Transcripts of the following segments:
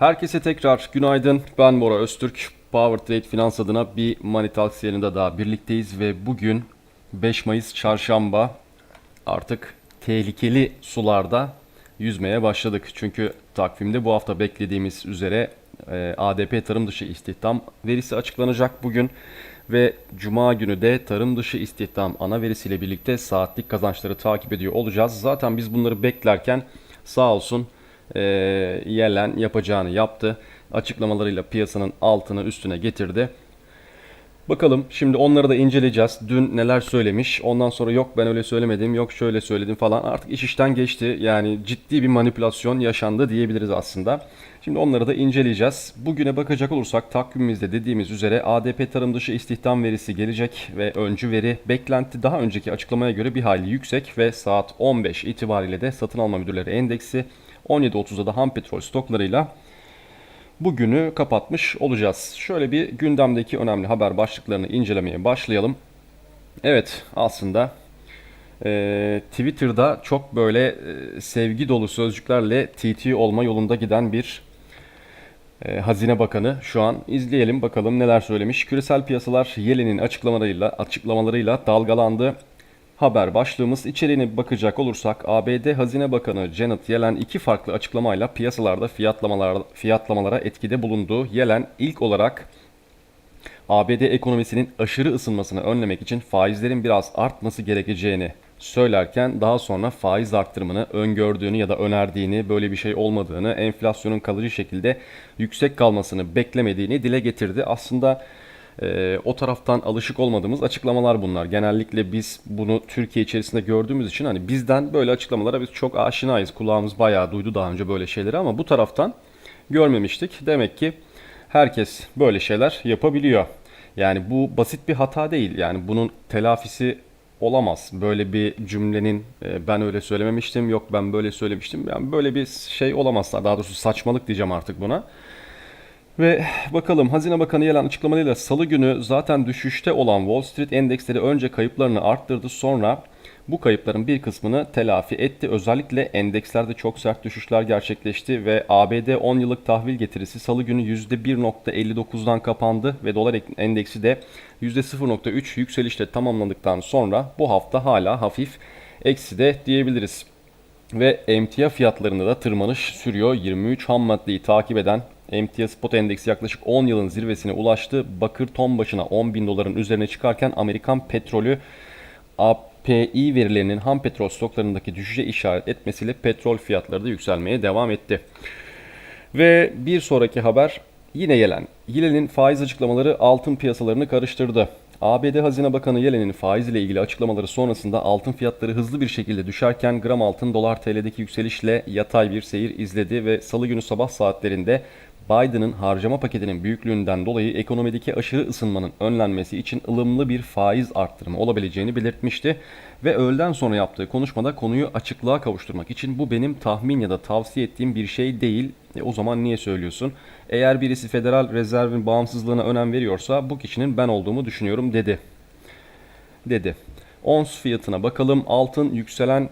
Herkese tekrar günaydın. Ben Bora Öztürk. Power Trade Finans adına bir Money Talks yayınında daha birlikteyiz ve bugün 5 Mayıs Çarşamba artık tehlikeli sularda yüzmeye başladık. Çünkü takvimde bu hafta beklediğimiz üzere e, ADP tarım dışı istihdam verisi açıklanacak bugün ve Cuma günü de tarım dışı istihdam ana verisiyle birlikte saatlik kazançları takip ediyor olacağız. Zaten biz bunları beklerken sağ olsun e, Yellen yapacağını yaptı. Açıklamalarıyla piyasanın altını üstüne getirdi. Bakalım şimdi onları da inceleyeceğiz. Dün neler söylemiş. Ondan sonra yok ben öyle söylemedim, yok şöyle söyledim falan. Artık iş işten geçti. Yani ciddi bir manipülasyon yaşandı diyebiliriz aslında. Şimdi onları da inceleyeceğiz. Bugüne bakacak olursak takvimimizde dediğimiz üzere ADP tarım dışı istihdam verisi gelecek ve öncü veri beklenti daha önceki açıklamaya göre bir hayli yüksek ve saat 15 itibariyle de satın alma müdürleri endeksi 17.30'da da ham petrol stoklarıyla bugünü kapatmış olacağız. Şöyle bir gündemdeki önemli haber başlıklarını incelemeye başlayalım. Evet aslında e, Twitter'da çok böyle e, sevgi dolu sözcüklerle TT olma yolunda giden bir e, Hazine Bakanı şu an izleyelim bakalım neler söylemiş. Küresel piyasalar Yellen'in açıklamalarıyla açıklamalarıyla dalgalandı. Haber başlığımız içeriğine bakacak olursak ABD Hazine Bakanı Janet Yellen iki farklı açıklamayla piyasalarda fiyatlamalar, fiyatlamalara etkide bulundu. Yellen ilk olarak ABD ekonomisinin aşırı ısınmasını önlemek için faizlerin biraz artması gerekeceğini söylerken daha sonra faiz arttırımını öngördüğünü ya da önerdiğini, böyle bir şey olmadığını, enflasyonun kalıcı şekilde yüksek kalmasını beklemediğini dile getirdi. Aslında e, o taraftan alışık olmadığımız açıklamalar bunlar. Genellikle biz bunu Türkiye içerisinde gördüğümüz için hani bizden böyle açıklamalara biz çok aşinayız. Kulağımız bayağı duydu daha önce böyle şeyleri ama bu taraftan görmemiştik. Demek ki herkes böyle şeyler yapabiliyor. Yani bu basit bir hata değil. Yani bunun telafisi olamaz. Böyle bir cümlenin e, ben öyle söylememiştim, yok ben böyle söylemiştim. Yani böyle bir şey olamaz. Daha doğrusu saçmalık diyeceğim artık buna. Ve bakalım Hazine Bakanı Yellen açıklamalarıyla salı günü zaten düşüşte olan Wall Street endeksleri önce kayıplarını arttırdı sonra bu kayıpların bir kısmını telafi etti. Özellikle endekslerde çok sert düşüşler gerçekleşti ve ABD 10 yıllık tahvil getirisi salı günü %1.59'dan kapandı ve dolar endeksi de %0.3 yükselişle tamamlandıktan sonra bu hafta hala hafif ekside diyebiliriz. Ve emtia fiyatlarında da tırmanış sürüyor. 23 ham maddeyi takip eden emtia spot endeksi yaklaşık 10 yılın zirvesine ulaştı. Bakır ton başına 10 bin doların üzerine çıkarken Amerikan petrolü API verilerinin ham petrol stoklarındaki düşüşe işaret etmesiyle petrol fiyatları da yükselmeye devam etti. Ve bir sonraki haber yine Yellen. Yellen'in faiz açıklamaları altın piyasalarını karıştırdı. ABD Hazine Bakanı Yellen'in faiz ile ilgili açıklamaları sonrasında altın fiyatları hızlı bir şekilde düşerken gram altın dolar TL'deki yükselişle yatay bir seyir izledi ve salı günü sabah saatlerinde Biden'ın harcama paketinin büyüklüğünden dolayı ekonomideki aşırı ısınmanın önlenmesi için ılımlı bir faiz arttırımı olabileceğini belirtmişti. Ve öğleden sonra yaptığı konuşmada konuyu açıklığa kavuşturmak için bu benim tahmin ya da tavsiye ettiğim bir şey değil. E, o zaman niye söylüyorsun? Eğer birisi Federal Rezerv'in bağımsızlığına önem veriyorsa bu kişinin ben olduğumu düşünüyorum dedi. Dedi. Ons fiyatına bakalım. Altın yükselen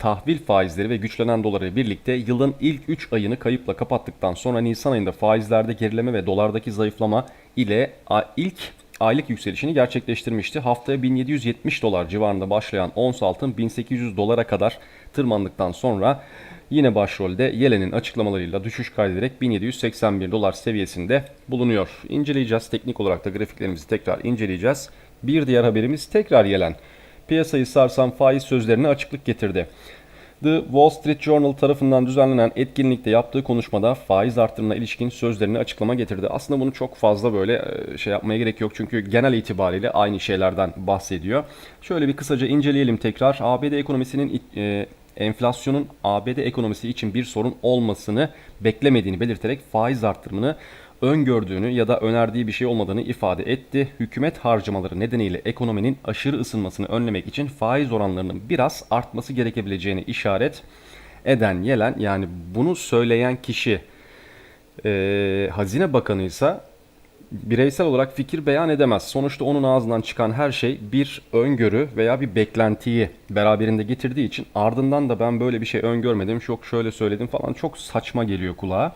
tahvil faizleri ve güçlenen doları birlikte yılın ilk 3 ayını kayıpla kapattıktan sonra Nisan ayında faizlerde gerileme ve dolardaki zayıflama ile ilk aylık yükselişini gerçekleştirmişti. Haftaya 1770 dolar civarında başlayan ons altın 1800 dolara kadar tırmandıktan sonra yine başrolde Yellen'in açıklamalarıyla düşüş kaydederek 1781 dolar seviyesinde bulunuyor. İnceleyeceğiz. Teknik olarak da grafiklerimizi tekrar inceleyeceğiz. Bir diğer haberimiz tekrar Yellen piyasayı sarsan faiz sözlerine açıklık getirdi. The Wall Street Journal tarafından düzenlenen etkinlikte yaptığı konuşmada faiz artırımına ilişkin sözlerini açıklama getirdi. Aslında bunu çok fazla böyle e, şey yapmaya gerek yok çünkü genel itibariyle aynı şeylerden bahsediyor. Şöyle bir kısaca inceleyelim tekrar. ABD ekonomisinin e, enflasyonun ABD ekonomisi için bir sorun olmasını beklemediğini belirterek faiz artırımını öngördüğünü ya da önerdiği bir şey olmadığını ifade etti. Hükümet harcamaları nedeniyle ekonominin aşırı ısınmasını önlemek için faiz oranlarının biraz artması gerekebileceğini işaret eden Yelen yani bunu söyleyen kişi e, Hazine Bakanı ise bireysel olarak fikir beyan edemez. Sonuçta onun ağzından çıkan her şey bir öngörü veya bir beklentiyi beraberinde getirdiği için ardından da ben böyle bir şey öngörmedim, çok şöyle söyledim falan çok saçma geliyor kulağa.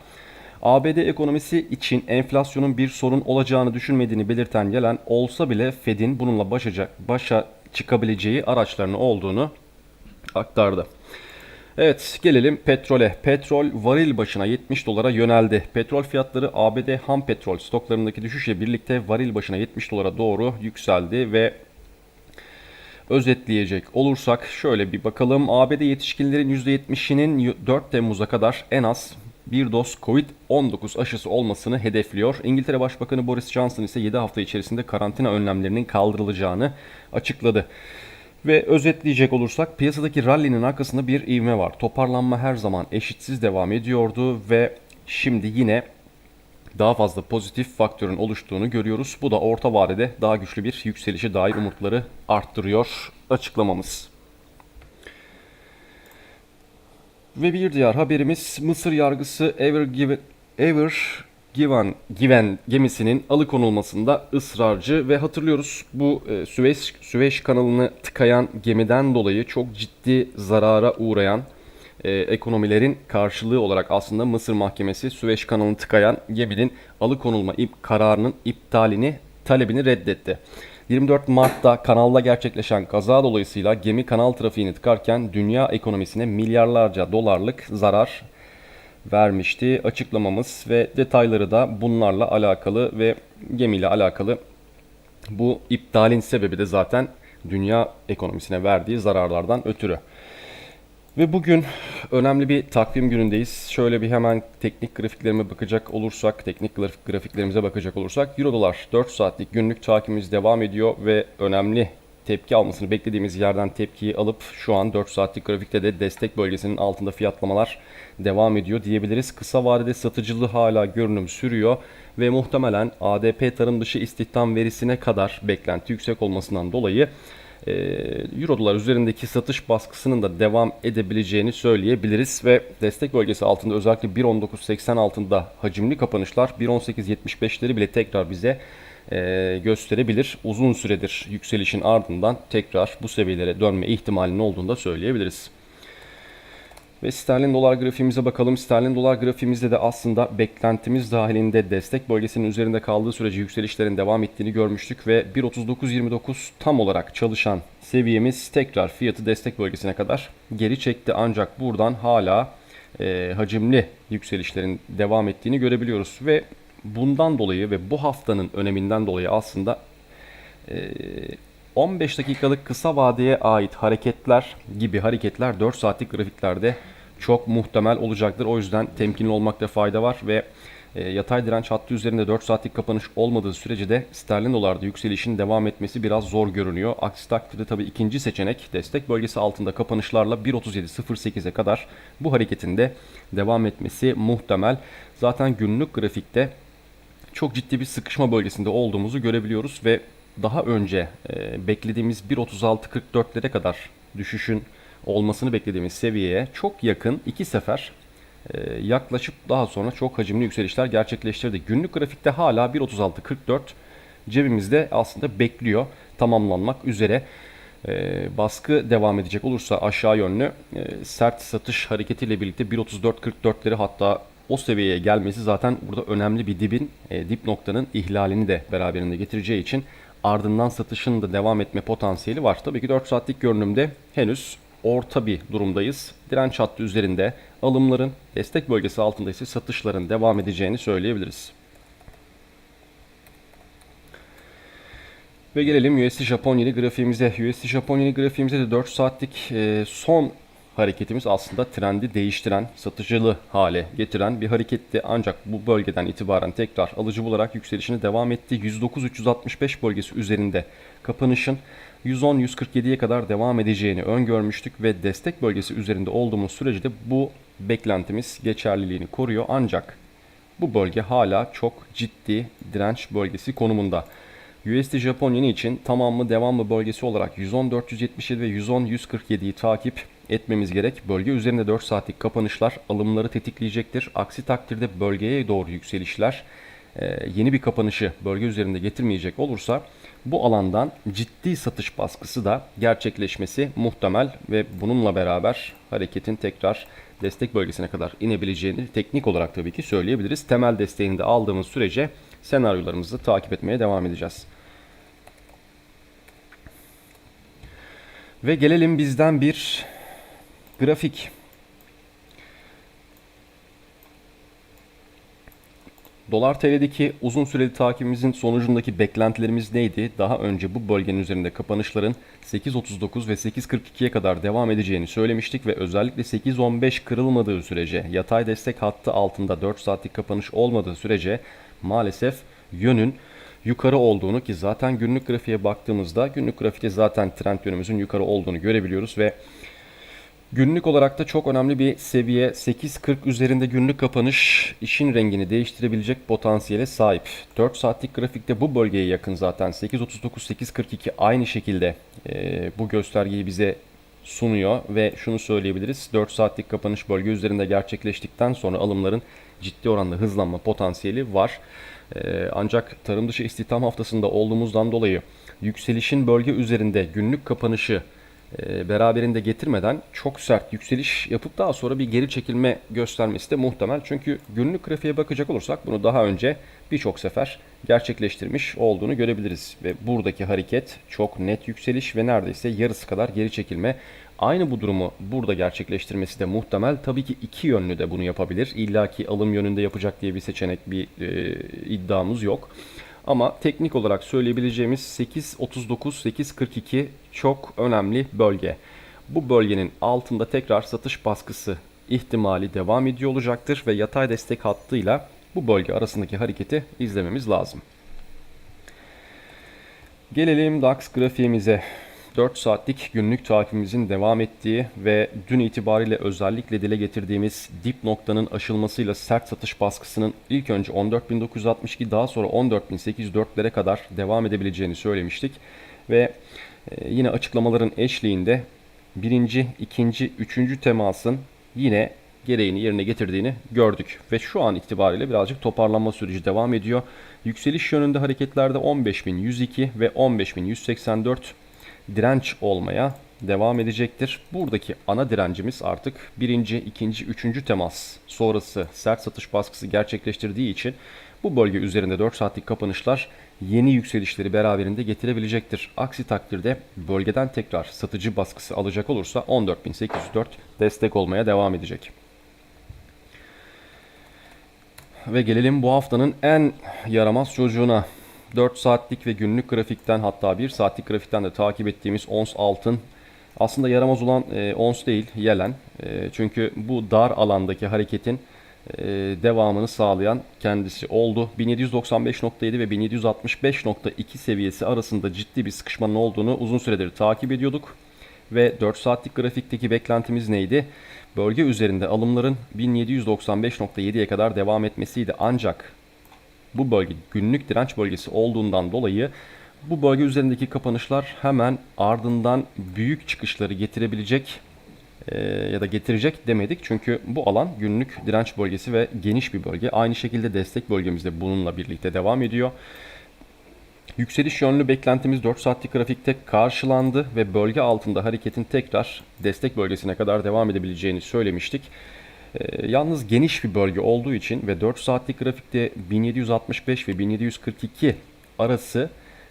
ABD ekonomisi için enflasyonun bir sorun olacağını düşünmediğini belirten gelen olsa bile Fed'in bununla başa, başa çıkabileceği araçlarının olduğunu aktardı. Evet gelelim petrole. Petrol varil başına 70 dolara yöneldi. Petrol fiyatları ABD ham petrol stoklarındaki düşüşle birlikte varil başına 70 dolara doğru yükseldi ve özetleyecek olursak şöyle bir bakalım. ABD yetişkinlerin %70'inin 4 Temmuz'a kadar en az bir doz Covid-19 aşısı olmasını hedefliyor. İngiltere Başbakanı Boris Johnson ise 7 hafta içerisinde karantina önlemlerinin kaldırılacağını açıkladı. Ve özetleyecek olursak piyasadaki rally'nin arkasında bir ivme var. Toparlanma her zaman eşitsiz devam ediyordu ve şimdi yine daha fazla pozitif faktörün oluştuğunu görüyoruz. Bu da orta vadede daha güçlü bir yükselişe dair umutları arttırıyor açıklamamız. Ve bir diğer haberimiz Mısır yargısı Ever Given, Ever Given, Given gemisinin alıkonulmasında ısrarcı ve hatırlıyoruz bu e, Süveyş, Süveyş kanalını tıkayan gemiden dolayı çok ciddi zarara uğrayan e, ekonomilerin karşılığı olarak aslında Mısır mahkemesi Süveyş kanalını tıkayan geminin alıkonulma kararının iptalini talebini reddetti. 24 Mart'ta kanalda gerçekleşen kaza dolayısıyla gemi kanal trafiğini tıkarken dünya ekonomisine milyarlarca dolarlık zarar vermişti. Açıklamamız ve detayları da bunlarla alakalı ve gemiyle alakalı. Bu iptalin sebebi de zaten dünya ekonomisine verdiği zararlardan ötürü. Ve bugün önemli bir takvim günündeyiz. Şöyle bir hemen teknik grafiklerime bakacak olursak, teknik grafik grafiklerimize bakacak olursak Euro dolar 4 saatlik günlük takibimiz devam ediyor ve önemli tepki almasını beklediğimiz yerden tepkiyi alıp şu an 4 saatlik grafikte de destek bölgesinin altında fiyatlamalar devam ediyor diyebiliriz. Kısa vadede satıcılığı hala görünüm sürüyor ve muhtemelen ADP tarım dışı istihdam verisine kadar beklenti yüksek olmasından dolayı Euro dolar üzerindeki satış baskısının da devam edebileceğini söyleyebiliriz ve destek bölgesi altında özellikle 1.19.80 altında hacimli kapanışlar 1.18.75'leri bile tekrar bize e, gösterebilir. Uzun süredir yükselişin ardından tekrar bu seviyelere dönme ihtimalinin olduğunu da söyleyebiliriz. Ve sterlin dolar grafiğimize bakalım. Sterlin dolar grafiğimizde de aslında beklentimiz dahilinde destek bölgesinin üzerinde kaldığı sürece yükselişlerin devam ettiğini görmüştük ve 1.39.29 tam olarak çalışan seviyemiz tekrar fiyatı destek bölgesine kadar geri çekti. Ancak buradan hala e, hacimli yükselişlerin devam ettiğini görebiliyoruz ve bundan dolayı ve bu haftanın öneminden dolayı aslında e, 15 dakikalık kısa vadeye ait hareketler gibi hareketler 4 saatlik grafiklerde çok muhtemel olacaktır. O yüzden temkinli olmakta fayda var ve e, yatay direnç hattı üzerinde 4 saatlik kapanış olmadığı sürece de sterlin dolarda yükselişin devam etmesi biraz zor görünüyor. Aksi takdirde tabii ikinci seçenek destek bölgesi altında kapanışlarla 1.37.08'e kadar bu hareketin de devam etmesi muhtemel. Zaten günlük grafikte çok ciddi bir sıkışma bölgesinde olduğumuzu görebiliyoruz ve daha önce e, beklediğimiz 1.36.44'lere kadar düşüşün olmasını beklediğimiz seviyeye çok yakın iki sefer e, yaklaşıp daha sonra çok hacimli yükselişler gerçekleştirdi. Günlük grafikte hala 1.36.44 cebimizde aslında bekliyor tamamlanmak üzere. E, baskı devam edecek olursa aşağı yönlü e, sert satış hareketiyle birlikte 1.34.44'leri hatta o seviyeye gelmesi zaten burada önemli bir dibin, e, dip noktanın ihlalini de beraberinde getireceği için ardından satışın da devam etme potansiyeli var. Tabii ki 4 saatlik görünümde henüz orta bir durumdayız. Direnç hattı üzerinde alımların destek bölgesi altında ise satışların devam edeceğini söyleyebiliriz. Ve gelelim USD Japon yeni grafiğimize. USD Japon yeni grafiğimize de 4 saatlik e, son hareketimiz aslında trendi değiştiren, satıcılı hale getiren bir hareketti. Ancak bu bölgeden itibaren tekrar alıcı bularak yükselişine devam etti. 109-365 bölgesi üzerinde kapanışın 110-147'ye kadar devam edeceğini öngörmüştük ve destek bölgesi üzerinde olduğumuz sürece de bu beklentimiz geçerliliğini koruyor. Ancak bu bölge hala çok ciddi direnç bölgesi konumunda. USD Japon yeni için tamamı devamlı bölgesi olarak 110-477 ve 110-147'yi takip etmemiz gerek. Bölge üzerinde 4 saatlik kapanışlar alımları tetikleyecektir. Aksi takdirde bölgeye doğru yükselişler e, yeni bir kapanışı bölge üzerinde getirmeyecek olursa bu alandan ciddi satış baskısı da gerçekleşmesi muhtemel ve bununla beraber hareketin tekrar destek bölgesine kadar inebileceğini teknik olarak tabii ki söyleyebiliriz. Temel desteğini de aldığımız sürece senaryolarımızı takip etmeye devam edeceğiz. Ve gelelim bizden bir grafik. Dolar TL'deki uzun süreli takibimizin sonucundaki beklentilerimiz neydi? Daha önce bu bölgenin üzerinde kapanışların 8.39 ve 8.42'ye kadar devam edeceğini söylemiştik ve özellikle 8.15 kırılmadığı sürece yatay destek hattı altında 4 saatlik kapanış olmadığı sürece maalesef yönün yukarı olduğunu ki zaten günlük grafiğe baktığımızda günlük grafikte zaten trend yönümüzün yukarı olduğunu görebiliyoruz ve Günlük olarak da çok önemli bir seviye 8.40 üzerinde günlük kapanış işin rengini değiştirebilecek potansiyele sahip. 4 saatlik grafikte bu bölgeye yakın zaten 8.39-8.42 aynı şekilde e, bu göstergeyi bize sunuyor ve şunu söyleyebiliriz 4 saatlik kapanış bölge üzerinde gerçekleştikten sonra alımların ciddi oranda hızlanma potansiyeli var. E, ancak tarım dışı istihdam haftasında olduğumuzdan dolayı yükselişin bölge üzerinde günlük kapanışı beraberinde getirmeden çok sert yükseliş yapıp daha sonra bir geri çekilme göstermesi de muhtemel. Çünkü günlük grafiğe bakacak olursak bunu daha önce birçok sefer gerçekleştirmiş olduğunu görebiliriz. Ve buradaki hareket çok net yükseliş ve neredeyse yarısı kadar geri çekilme. Aynı bu durumu burada gerçekleştirmesi de muhtemel. Tabii ki iki yönlü de bunu yapabilir. İlla ki alım yönünde yapacak diye bir seçenek, bir e, iddiamız yok. Ama teknik olarak söyleyebileceğimiz 8.39-8.42 çok önemli bölge. Bu bölgenin altında tekrar satış baskısı ihtimali devam ediyor olacaktır ve yatay destek hattıyla bu bölge arasındaki hareketi izlememiz lazım. Gelelim DAX grafiğimize. 4 saatlik günlük takibimizin devam ettiği ve dün itibariyle özellikle dile getirdiğimiz dip noktanın aşılmasıyla sert satış baskısının ilk önce 14.962 daha sonra 14.804'lere kadar devam edebileceğini söylemiştik. Ve e, yine açıklamaların eşliğinde birinci, ikinci, üçüncü temasın yine gereğini yerine getirdiğini gördük. Ve şu an itibariyle birazcık toparlanma süreci devam ediyor. Yükseliş yönünde hareketlerde 15.102 ve 15.184 direnç olmaya devam edecektir. Buradaki ana direncimiz artık birinci, ikinci, üçüncü temas sonrası sert satış baskısı gerçekleştirdiği için bu bölge üzerinde 4 saatlik kapanışlar yeni yükselişleri beraberinde getirebilecektir. Aksi takdirde bölgeden tekrar satıcı baskısı alacak olursa 14.804 destek olmaya devam edecek. Ve gelelim bu haftanın en yaramaz çocuğuna. 4 saatlik ve günlük grafikten hatta 1 saatlik grafikten de takip ettiğimiz ons altın aslında yaramaz olan e, ons değil yelen. E, çünkü bu dar alandaki hareketin e, devamını sağlayan kendisi oldu. 1795.7 ve 1765.2 seviyesi arasında ciddi bir sıkışmanın olduğunu uzun süredir takip ediyorduk. Ve 4 saatlik grafikteki beklentimiz neydi? Bölge üzerinde alımların 1795.7'ye kadar devam etmesiydi. Ancak bu bölge günlük direnç bölgesi olduğundan dolayı bu bölge üzerindeki kapanışlar hemen ardından büyük çıkışları getirebilecek e, ya da getirecek demedik. Çünkü bu alan günlük direnç bölgesi ve geniş bir bölge. Aynı şekilde destek bölgemizde bununla birlikte devam ediyor. Yükseliş yönlü beklentimiz 4 saatlik grafikte karşılandı ve bölge altında hareketin tekrar destek bölgesine kadar devam edebileceğini söylemiştik. Ee, yalnız geniş bir bölge olduğu için ve 4 saatlik grafikte 1765 ve 1742 arası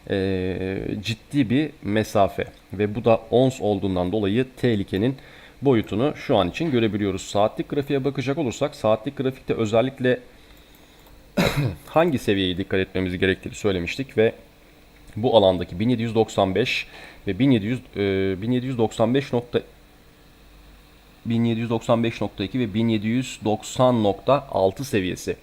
e, ciddi bir mesafe ve bu da ons olduğundan dolayı tehlikenin boyutunu şu an için görebiliyoruz. Saatlik grafiğe bakacak olursak saatlik grafikte özellikle hangi seviyeye dikkat etmemiz gerektiğini söylemiştik ve bu alandaki 1795 ve 1700 e, 1795.2 1795.2 ve 1790.6 seviyesi.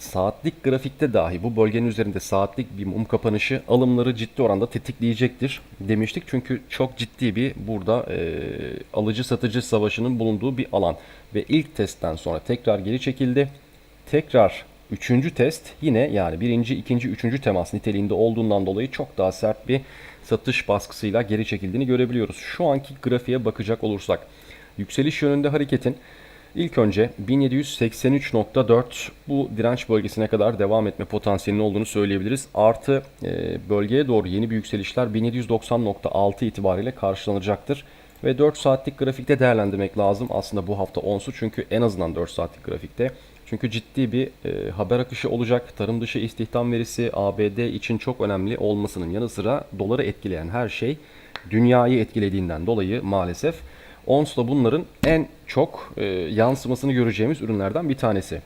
Saatlik grafikte dahi bu bölgenin üzerinde saatlik bir mum kapanışı alımları ciddi oranda tetikleyecektir demiştik. Çünkü çok ciddi bir burada e, alıcı satıcı savaşının bulunduğu bir alan. Ve ilk testten sonra tekrar geri çekildi. Tekrar üçüncü test yine yani birinci, ikinci, üçüncü temas niteliğinde olduğundan dolayı çok daha sert bir satış baskısıyla geri çekildiğini görebiliyoruz. Şu anki grafiğe bakacak olursak yükseliş yönünde hareketin İlk önce 1783.4 bu direnç bölgesine kadar devam etme potansiyelinin olduğunu söyleyebiliriz. Artı e, bölgeye doğru yeni bir yükselişler 1790.6 itibariyle karşılanacaktır. Ve 4 saatlik grafikte değerlendirmek lazım aslında bu hafta onsu çünkü en azından 4 saatlik grafikte. Çünkü ciddi bir e, haber akışı olacak. Tarım dışı istihdam verisi ABD için çok önemli olmasının yanı sıra doları etkileyen her şey dünyayı etkilediğinden dolayı maalesef ONS da bunların en çok e, yansımasını göreceğimiz ürünlerden bir tanesi.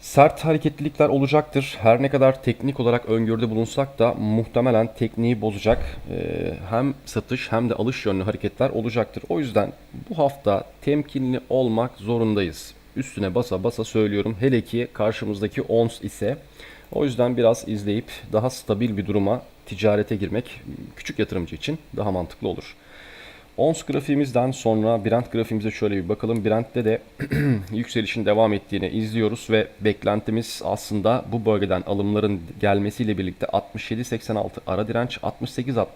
Sert hareketlilikler olacaktır. Her ne kadar teknik olarak öngörüde bulunsak da muhtemelen tekniği bozacak e, hem satış hem de alış yönlü hareketler olacaktır. O yüzden bu hafta temkinli olmak zorundayız. Üstüne basa basa söylüyorum. Hele ki karşımızdaki ONS ise o yüzden biraz izleyip daha stabil bir duruma ticarete girmek küçük yatırımcı için daha mantıklı olur. ONS grafiğimizden sonra Brent grafiğimize şöyle bir bakalım. Brent'te de yükselişin devam ettiğini izliyoruz ve beklentimiz aslında bu bölgeden alımların gelmesiyle birlikte 67.86 ara direnç, 68.60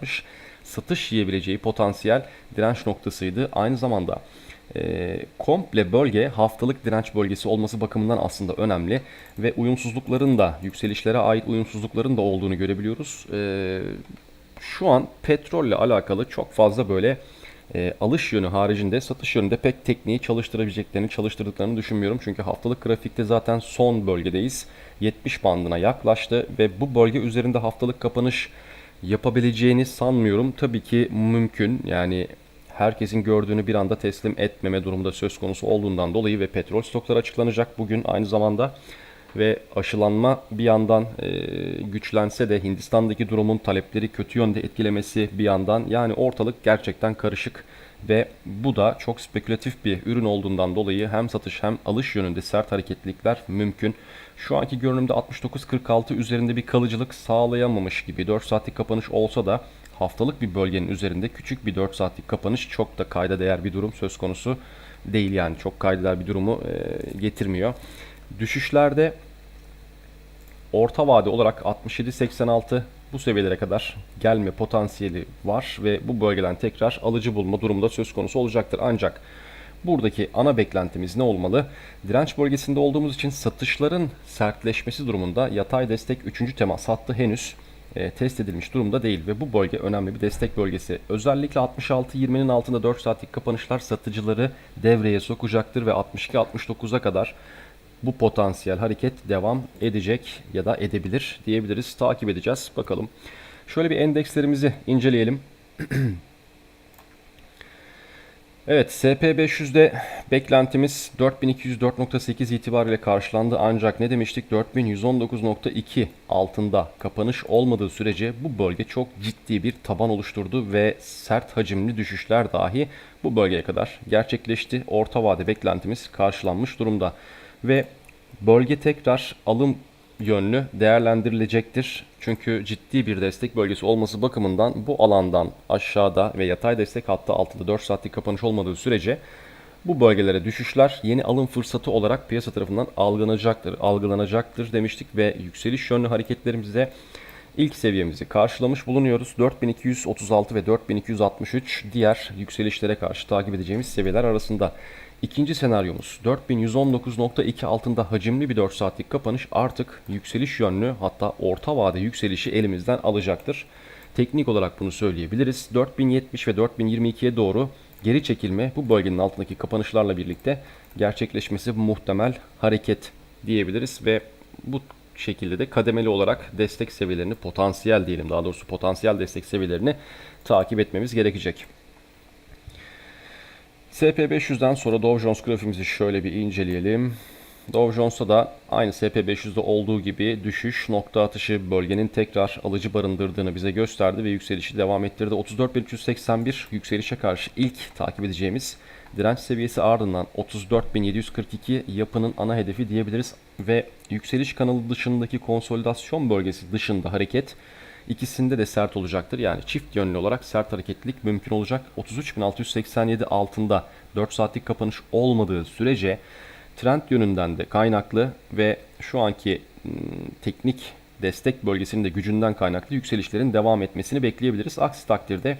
satış yiyebileceği potansiyel direnç noktasıydı. Aynı zamanda e, komple bölge haftalık direnç bölgesi olması bakımından aslında önemli ve uyumsuzlukların da yükselişlere ait uyumsuzlukların da olduğunu görebiliyoruz. E, şu an petrolle alakalı çok fazla böyle e, alış yönü haricinde satış yönünde pek tekniği çalıştırabileceklerini çalıştırdıklarını düşünmüyorum. Çünkü haftalık grafikte zaten son bölgedeyiz. 70 bandına yaklaştı ve bu bölge üzerinde haftalık kapanış yapabileceğini sanmıyorum. Tabii ki mümkün yani herkesin gördüğünü bir anda teslim etmeme durumda söz konusu olduğundan dolayı ve petrol stokları açıklanacak bugün aynı zamanda ve aşılanma bir yandan e, güçlense de Hindistan'daki durumun talepleri kötü yönde etkilemesi bir yandan yani ortalık gerçekten karışık ve bu da çok spekülatif bir ürün olduğundan dolayı hem satış hem alış yönünde sert hareketlilikler mümkün. Şu anki görünümde 69.46 üzerinde bir kalıcılık sağlayamamış gibi 4 saatlik kapanış olsa da haftalık bir bölgenin üzerinde küçük bir 4 saatlik kapanış çok da kayda değer bir durum söz konusu değil yani çok kayda değer bir durumu e, getirmiyor. Düşüşlerde orta vade olarak 67-86 bu seviyelere kadar gelme potansiyeli var ve bu bölgeden tekrar alıcı bulma durumunda söz konusu olacaktır. Ancak buradaki ana beklentimiz ne olmalı? Direnç bölgesinde olduğumuz için satışların sertleşmesi durumunda yatay destek 3. temas hattı henüz e, test edilmiş durumda değil ve bu bölge önemli bir destek bölgesi. Özellikle 66-20'nin altında 4 saatlik kapanışlar satıcıları devreye sokacaktır ve 62-69'a kadar bu potansiyel hareket devam edecek ya da edebilir diyebiliriz. Takip edeceğiz. Bakalım. Şöyle bir endekslerimizi inceleyelim. Evet SP500'de beklentimiz 4204.8 itibariyle karşılandı ancak ne demiştik 4119.2 altında kapanış olmadığı sürece bu bölge çok ciddi bir taban oluşturdu ve sert hacimli düşüşler dahi bu bölgeye kadar gerçekleşti. Orta vade beklentimiz karşılanmış durumda ve bölge tekrar alım yönlü değerlendirilecektir. Çünkü ciddi bir destek bölgesi olması bakımından bu alandan aşağıda ve yatay destek hattı altında 4 saatlik kapanış olmadığı sürece bu bölgelere düşüşler yeni alım fırsatı olarak piyasa tarafından algılanacaktır, algılanacaktır demiştik ve yükseliş yönlü hareketlerimizde ilk seviyemizi karşılamış bulunuyoruz. 4236 ve 4263 diğer yükselişlere karşı takip edeceğimiz seviyeler arasında. İkinci senaryomuz 4119.2 altında hacimli bir 4 saatlik kapanış artık yükseliş yönlü hatta orta vade yükselişi elimizden alacaktır. Teknik olarak bunu söyleyebiliriz. 4070 ve 4022'ye doğru geri çekilme bu bölgenin altındaki kapanışlarla birlikte gerçekleşmesi muhtemel hareket diyebiliriz ve bu şekilde de kademeli olarak destek seviyelerini potansiyel diyelim daha doğrusu potansiyel destek seviyelerini takip etmemiz gerekecek. SP500'den sonra Dow Jones grafiğimizi şöyle bir inceleyelim. Dow Jones'ta da aynı SP500'de olduğu gibi düşüş nokta atışı bölgenin tekrar alıcı barındırdığını bize gösterdi ve yükselişi devam ettirdi. 34.381 yükselişe karşı ilk takip edeceğimiz direnç seviyesi ardından 34.742 yapının ana hedefi diyebiliriz ve yükseliş kanalı dışındaki konsolidasyon bölgesi dışında hareket İkisinde de sert olacaktır. Yani çift yönlü olarak sert hareketlilik mümkün olacak. 33.687 altında 4 saatlik kapanış olmadığı sürece trend yönünden de kaynaklı ve şu anki ım, teknik destek bölgesinin de gücünden kaynaklı yükselişlerin devam etmesini bekleyebiliriz. Aksi takdirde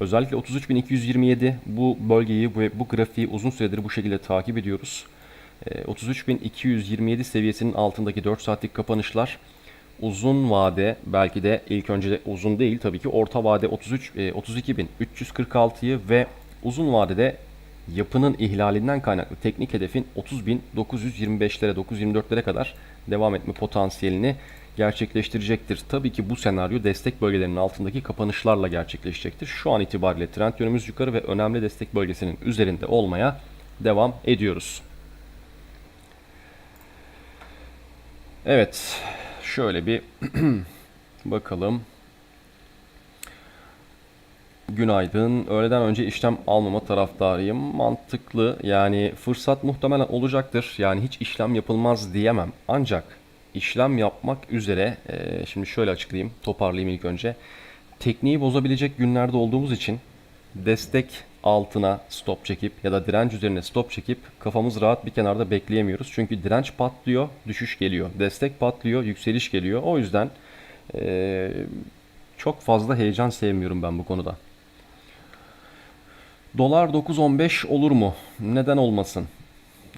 Özellikle 33.227 bu bölgeyi ve bu grafiği uzun süredir bu şekilde takip ediyoruz. Ee, 33.227 seviyesinin altındaki 4 saatlik kapanışlar uzun vade belki de ilk önce uzun değil tabii ki orta vade 33 e, 32.346'yı ve uzun vadede yapının ihlalinden kaynaklı teknik hedefin 30.925'lere 924'lere kadar devam etme potansiyelini gerçekleştirecektir. Tabii ki bu senaryo destek bölgelerinin altındaki kapanışlarla gerçekleşecektir. Şu an itibariyle trend yönümüz yukarı ve önemli destek bölgesinin üzerinde olmaya devam ediyoruz. Evet, şöyle bir bakalım. Günaydın. Öğleden önce işlem almama taraftarıyım. Mantıklı. Yani fırsat muhtemelen olacaktır. Yani hiç işlem yapılmaz diyemem. Ancak işlem yapmak üzere, e, şimdi şöyle açıklayayım, toparlayayım ilk önce. Tekniği bozabilecek günlerde olduğumuz için destek altına stop çekip ya da direnç üzerine stop çekip kafamız rahat bir kenarda bekleyemiyoruz. Çünkü direnç patlıyor, düşüş geliyor. Destek patlıyor, yükseliş geliyor. O yüzden e, çok fazla heyecan sevmiyorum ben bu konuda. Dolar 9.15 olur mu? Neden olmasın?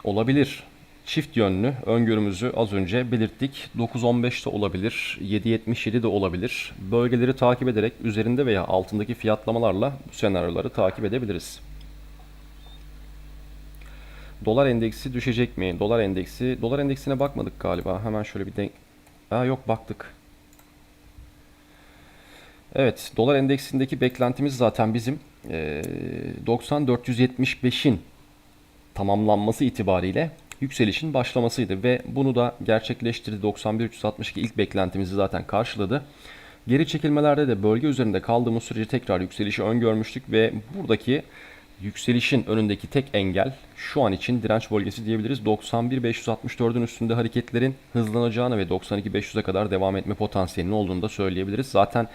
Olabilir. Çift yönlü öngörümüzü az önce belirttik. 9.15 de olabilir, 7.77 de olabilir. Bölgeleri takip ederek üzerinde veya altındaki fiyatlamalarla bu senaryoları takip edebiliriz. Dolar endeksi düşecek mi? Dolar endeksi, dolar endeksine bakmadık galiba. Hemen şöyle bir denk... Aa yok baktık. Evet, dolar endeksindeki beklentimiz zaten bizim e, 90.475'in tamamlanması itibariyle yükselişin başlamasıydı ve bunu da gerçekleştirdi. 91.362 ilk beklentimizi zaten karşıladı. Geri çekilmelerde de bölge üzerinde kaldığımız sürece tekrar yükselişi öngörmüştük ve buradaki yükselişin önündeki tek engel şu an için direnç bölgesi diyebiliriz. 91.564'ün üstünde hareketlerin hızlanacağını ve 92.500'e kadar devam etme potansiyelinin olduğunu da söyleyebiliriz. Zaten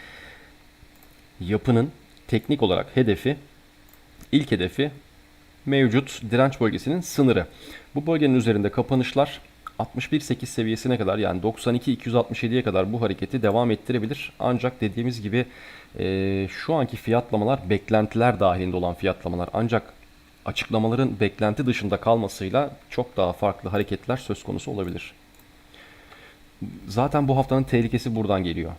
yapının teknik olarak hedefi, ilk hedefi mevcut direnç bölgesinin sınırı. Bu bölgenin üzerinde kapanışlar 61.8 seviyesine kadar yani 92.267'ye kadar bu hareketi devam ettirebilir. Ancak dediğimiz gibi e, şu anki fiyatlamalar beklentiler dahilinde olan fiyatlamalar. Ancak açıklamaların beklenti dışında kalmasıyla çok daha farklı hareketler söz konusu olabilir. Zaten bu haftanın tehlikesi buradan geliyor.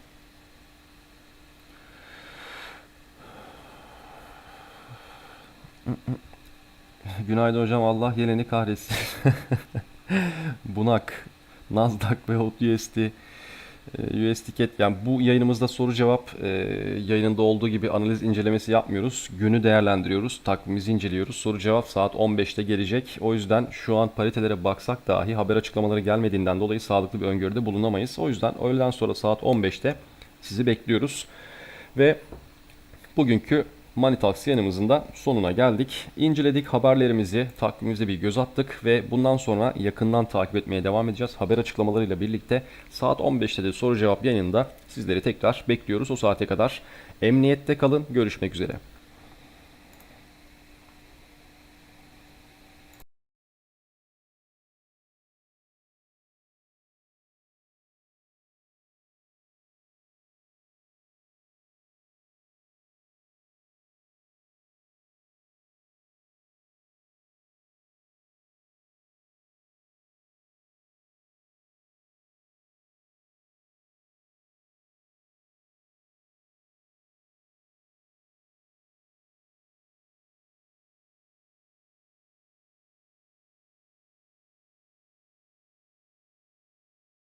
Günaydın hocam. Allah yeleni kahretsin. Bunak, Nasdaq ve Hot USD, e, USD Cat. Yani bu yayınımızda soru cevap e, yayınında olduğu gibi analiz incelemesi yapmıyoruz. Günü değerlendiriyoruz, takvimimizi inceliyoruz. Soru cevap saat 15'te gelecek. O yüzden şu an paritelere baksak dahi haber açıklamaları gelmediğinden dolayı sağlıklı bir öngörüde bulunamayız. O yüzden öğleden sonra saat 15'te sizi bekliyoruz. Ve bugünkü Money Talks yayınımızın da sonuna geldik. İnceledik haberlerimizi, takvimimize bir göz attık ve bundan sonra yakından takip etmeye devam edeceğiz. Haber açıklamalarıyla birlikte saat 15'te de soru cevap yayınında sizleri tekrar bekliyoruz. O saate kadar emniyette kalın. Görüşmek üzere.